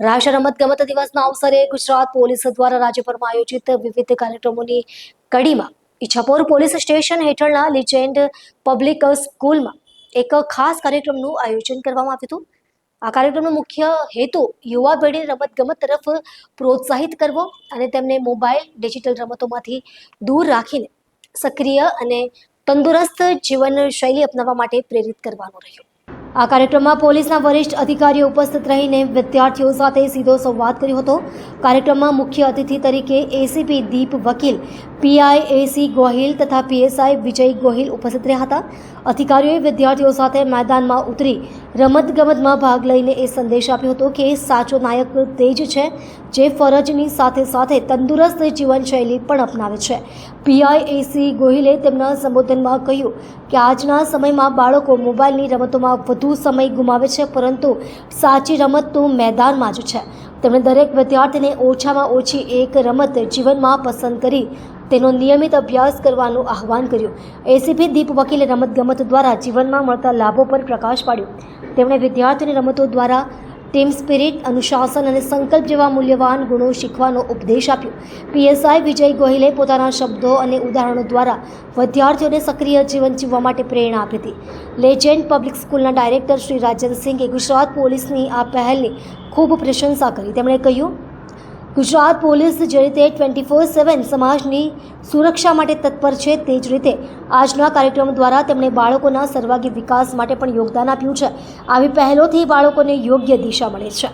રાષ્ટ્રીય રમતગમત દિવસના અવસરે ગુજરાત પોલીસ દ્વારા રાજ્યભરમાં આયોજિત વિવિધ કાર્યક્રમોની કડીમાં ઈચ્છાપોર પોલીસ સ્ટેશન હેઠળના લિજેન્ડ પબ્લિક સ્કૂલમાં એક ખાસ કાર્યક્રમનું આયોજન કરવામાં આવ્યું હતું. આ કાર્યક્રમનો મુખ્ય હેતુ યુવા પેઢીને રમતગમત તરફ પ્રોત્સાહિત કરવો અને તેમને મોબાઈલ, ડિજિટલ રમતોમાંથી દૂર રાખીને સક્રિય અને તંદુરસ્ત જીવનશૈલી અપનાવવા માટે પ્રેરિત કરવાનો રહ્યો. આ કાર્યક્રમમાં પોલીસના વરિષ્ઠ અધિકારીઓ ઉપસ્થિત રહીને વિદ્યાર્થીઓ સાથે સીધો સંવાદ કર્યો હતો. કાર્યક્રમમાં મુખ્ય અતિથિ તરીકે એસીપી દીપ વકીલ પીઆઈ એસી ગોહિલ તથા પીએસઆઈ વિજય ગોહિલ ઉપસ્થિત રહ્યા હતા. અધિકારીઓએ વિદ્યાર્થીઓ સાથે મેદાનમાં ઉતરી રમતગમતમાં ભાગ લઈને એ સંદેશ આપ્યો હતો કે સાચો નાયક તે જ છે, જે ફરજની સાથે સાથે તંદુરસ્ત જીવનશૈલી પણ અપનાવે છે. પીઆઈ એસી ગોહિલે તેમના સંબોધનમાં કહ્યું કે આજના સમયમાં બાળકો મોબાઈલની રમતોમાં વધુ સમય ગુમાવે છે, પરંતુ સાચી રમત તો મેદાનમાં જ છે. તેમણે દરેક વિદ્યાર્થીને ઓછામાં ઓછી એક રમત જીવનમાં પસંદ કરી તેનો નિયમિત અભ્યાસ કરવાનું આહવાન કર્યું. એસીપી દીપ વકીલે રમતગમત દ્વારા જીવનમાં મળતા લાભો પર પ્રકાશ પાડ્યો. તેમણે વિદ્યાર્થીઓને રમતો દ્વારા ટીમ સ્પિરિટ, અનુશાસન અને સંકલ્પ જેવા મૂલ્યવાન ગુણો શીખવાનો ઉપદેશ આપ્યો. પીએસઆઈ વિજય ગોહિલે પોતાના શબ્દો અને ઉદાહરણો દ્વારા વિદ્યાર્થીઓને સક્રિય જીવન જીવવા માટે પ્રેરણા આપી હતી. લેજેન્ડ પબ્લિક સ્કૂલના ડાયરેક્ટર શ્રી રાજન સિંઘે ગુજરાત પોલીસની આ પહેલની ખૂબ પ્રશંસા કરી. તેમણે કહ્યું ગુજરાત પોલીસ જે રીતે ટ્વેન્ટી ફોર સેવન સમાજની સુરક્ષા માટે તત્પર છે તે જ રીતે આજના કાર્યક્રમ દ્વારા તેમણે બાળકોના સર્વાંગી વિકાસ માટે પણ યોગદાન આપ્યું છે. આવી પહેલોથી બાળકોને યોગ્ય દિશા મળે છે.